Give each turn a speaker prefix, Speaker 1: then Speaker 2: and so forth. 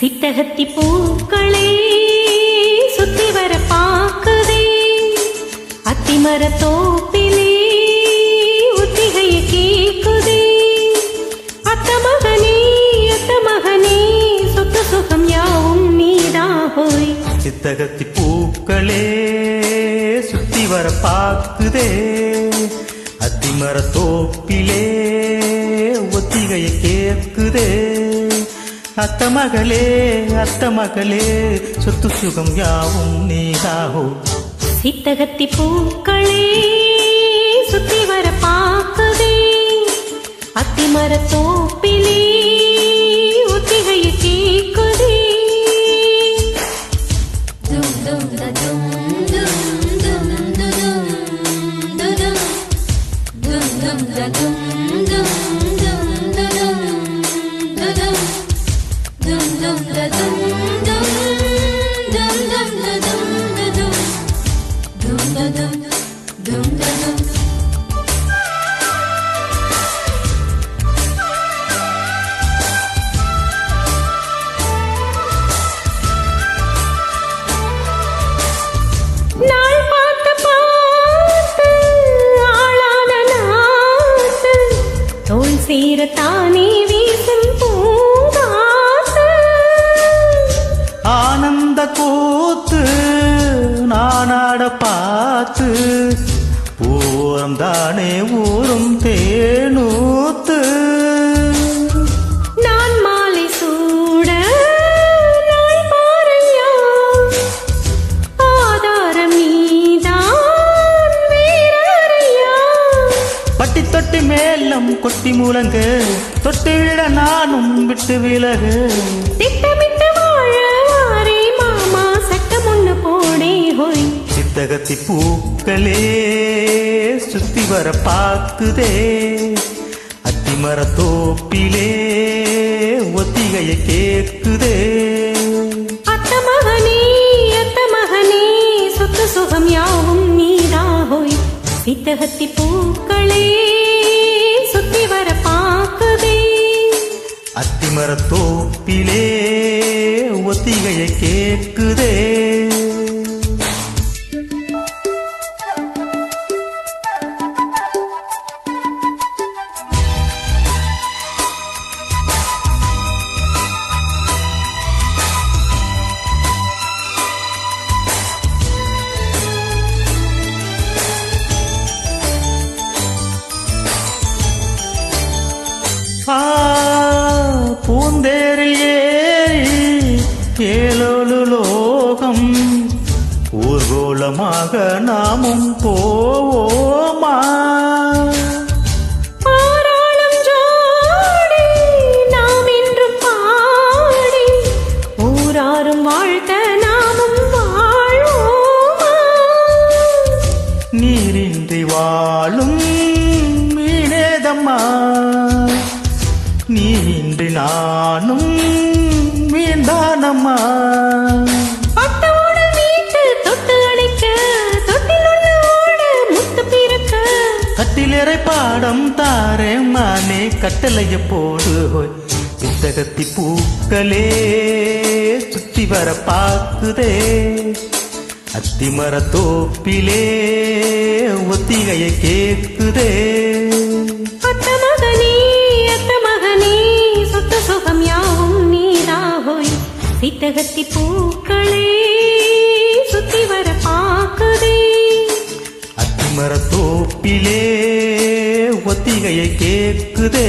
Speaker 1: சித்தகத்தி பூக்களே சுத்தி வர பாக்குதே. அத்திமர தோப்பிலே ஒத்திகைய கேக்குதே. அத்த மகனே அத்த மகனே சொத்து சுகம் யாவும் நீதாகோய்
Speaker 2: சித்தகத்தி பூக்களே சுத்தி வர பாக்குதே. அத்திமர தோப்பிலே ஒத்திகைய கேக்குதே. அத்த மகளே அத்த மகளே சொத்து சுகம் யாவும் நீதாகோ?
Speaker 1: சித்தகத்தி பூக்களே சுத்தி வர பாக்குதே அத்திமர தோப்பிலே ஒத்திகைய கேக்குதே
Speaker 3: dum da dum dum dum da dum da dum dum
Speaker 1: தானே வீசும் பூங்காத்து
Speaker 2: ஆனந்த கூத்து நானாட பார்த்து ஊரம் தானே ஊரும் தேனூத்து மேலம் கொட்டி முழங்க. தொட்டு விட நானும் விட்டு விலகு.
Speaker 1: திட்டமிட்டு வாழ மாமா சட்டம் ஒண்ணு போடே ஹோய்.
Speaker 2: சித்தகத்தி பூக்களே சுத்தி வர பாக்குதே. அத்திமர தோப்பிலே ஒத்திகைய
Speaker 1: சொத்து சுகம் யாவும் நீதாகோய் சித்தகத்தி பூக்களே இவர பார்க்குதே.
Speaker 2: அத்திமர தோப்பிலே ஒத்திகையை கேட்குதே. பூந்தேரில் ஏறி ஏழோலு லோகம். ஊர்கோலமாக நாமும் போவோமா? நீரின்றி வாழும் மீனேதம்மா
Speaker 1: ஓட முத்து பிறக்க.
Speaker 2: கட்டிலறை பாடம் தாரே மானே கட்டளைய போடு. ஹோய் சித்தகத்தி பூக்களே சுத்தி வர பாக்குதே. அத்திமர தோப்பிலே ஒத்திகைய கேக்குதே.
Speaker 1: சித்தகத்தி பூக்களே சுத்தி வர பாக்குதே
Speaker 2: அத்திமர தோப்பிலே ஒத்திகையை கேட்குதே.